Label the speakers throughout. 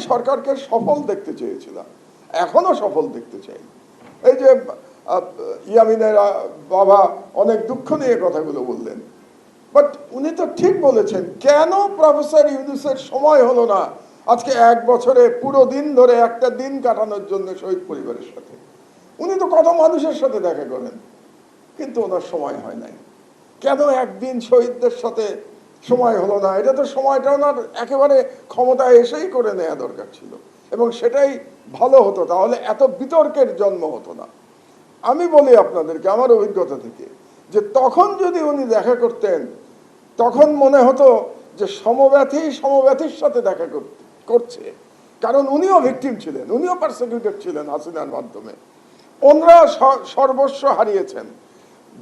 Speaker 1: সরকারকে সফল দেখতে চেয়েছিলাম। এখনও সফল দেখতে চাই। এই যে ইয়ামিনের বাবা অনেক দুঃখ নিয়ে কথাগুলো বললেন। বাট উনি তো ঠিক বলেছেন, কেন প্রফেসর ইউনুসের সময় হলো না? আজকে এক বছরে পুরো দিন ধরে একটা দিন কাটানোর জন্য শহীদ পরিবারের সাথে। উনি তো কত মানুষের সাথে দেখা করেন। কিন্তু ওনার সময় হয় নাই। কেন একদিন শহীদদের সাথে সময় হলো না। এটা তো সময়টা ওনার একেবারে ক্ষমতায় এসেই করে নেওয়া দরকার ছিল। এবং সেটাই ভালো হতো, তাহলে এত বিতর্কের জন্ম হতো না। আমি বলি আপনাদেরকে, আমার অভিজ্ঞতা থেকে, যে তখন যদি উনি দেখা করতেন, তখন মনে হতো যে সমব্যথী সমব্যথীর সাথে দেখা কর- করছে। কারণ উনিও ভিকটিম ছিলেন, উনিও পার্সিকিউটেড ছিলেন হাসিনার মাধ্যমে। ওনরা সর্বস্ব হারিয়েছেন।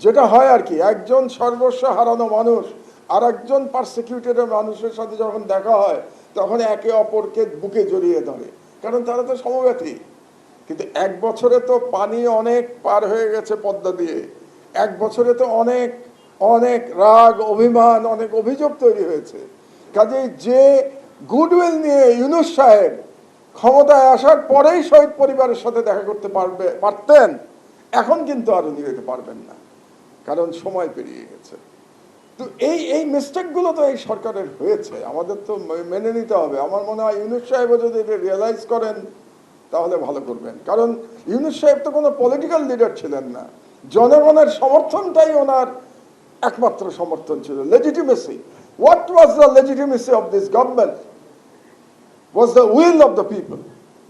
Speaker 1: যেটা হয় আর কি, একজন সর্বস্ব হারানো মানুষ আর একজন পার্সিকিউটেড মানুষের সাথে যখন দেখা হয়, তখন একে অপরকে বুকে জড়িয়ে ধরে। কারণ তারা তো সমব্যথী কিন্তু এক বছরে তো পানি অনেক পার হয়ে গেছে পদ্মা দিয়ে। এক বছরে তো অনেক অনেক রাগ, অভিমান, অনেক অভিযোগ তৈরি হয়েছে। কাজেই যে গুডউইল নিয়ে ইউনুস সাহেব ক্ষমতায় আসার পরেই শহীদ পরিবারের সাথে দেখা করতে পারবে, পারতেন, এখন কিন্তু আর উনি যেতে পারবেন না। কারণ সময় পেরিয়ে গেছে। তো এই এই মিস্টেকগুলো তো এই সরকারের হয়েছে। আমাদের তো মেনে নিতে হবে। আমার মনে হয় ইউনুস সাহেবও যদি এটা রিয়েলাইজ করেন, তাহলে ভালো করবেন। কারণ ইউনুস সাহেব তো কোনো পলিটিক্যাল লিডার ছিলেন না। জনগণের সমর্থনটাই ওনার একমাত্র সমর্থন ছিল legitimacy what was the legitimacy of this government was the will of the people.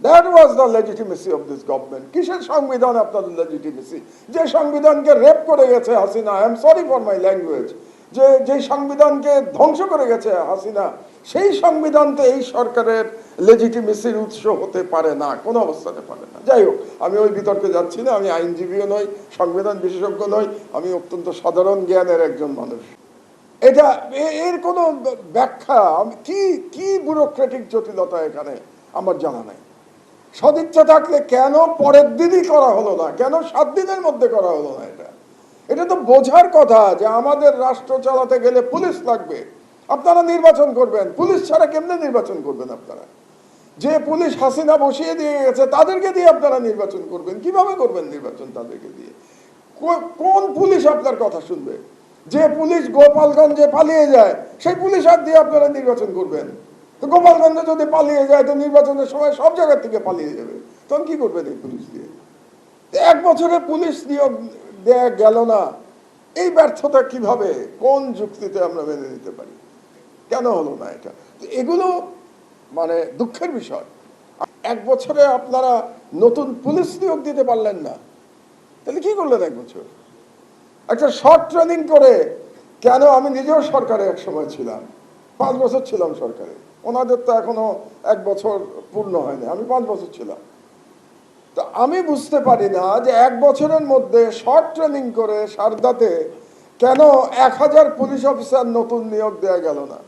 Speaker 1: That was the legitimacy of this government. কিসের সংবিধান আপনাদের লেজিটিমেসি যে সংবিধানকে রেপ করে গেছে Hasina I am sorry for my language যে যে সংবিধানকে ধ্বংস করে গেছে হাসিনা, সেই সংবিধান তো এই সরকারের লেজিটিমেসির উৎস হতে পারে না, কোনো অবস্থাতে পারে না। যাই হোক, আমি ওই বিতর্কে যাচ্ছি না, আমি আইনজীবীও নই, সংবিধান বিশেষজ্ঞ নই, আমি অত্যন্ত সাধারণ জ্ঞানের একজন মানুষ। এটা এর কোনো ব্যাখ্যা, আমি- কি কি ব্যুরোক্রেটিক জটিলতা এখানে? আমার জানা নাই। সদিচ্ছা থাকলে কেন পরের দিনই করা হলো না? কেন সাত দিনের মধ্যে করা হলো না? এটা তো বোঝার কথা যে আমাদের রাষ্ট্র চালাতে গেলে পুলিশ লাগবে। আপনারা নির্বাচন করবেন। পুলিশ ছাড়া কেমনে নির্বাচন করবেন আপনারা? যে পুলিশ হাসিনা বসিয়ে দিয়ে গেছে, তাদেরকে দিয়ে আপনারা নির্বাচন করবেন। কীভাবে করবেন নির্বাচন তাদেরকে দিয়ে? কোন পুলিশ আপনার কথা শুনবে? যে পুলিশ গোপালগঞ্জে পালিয়ে যায়, সেই পুলিশ আর দিয়ে আপনারা নির্বাচন করবেন। তো গোপালগঞ্জে যদি পালিয়ে যায়, তো নির্বাচনের সময় সব জায়গার থেকে পালিয়ে যাবে। তখন কি করবেন এই পুলিশ দিয়ে? এক বছরে পুলিশ নিয়োগ দেয়া গেল না। এই ব্যর্থতা কীভাবে, কোন যুক্তিতে আমরা মেনে নিতে পারি? কেন হলো না এটা? এগুলো মানে দুঃখের বিষয়। এক বছরে আপনারা নতুন পুলিশ নিয়োগ দিতে পারলেন না। তাহলে কি করলেন এক বছর? একটা শর্ট ট্রেনিং করে কেন আমি নিজেও সরকারে এক সময় ছিলাম? পাঁচ বছর ছিলাম সরকারে। ওনাদের তো এখনও এক বছর পূর্ণ হয়নি। আমি পাঁচ বছর ছিলাম। তো আমি বুঝতে পারি না যে এক বছরের মধ্যে শর্ট ট্রেনিং করে সারদাতে কেন এক হাজার পুলিশ অফিসার নতুন নিয়োগ দেওয়া গেল না।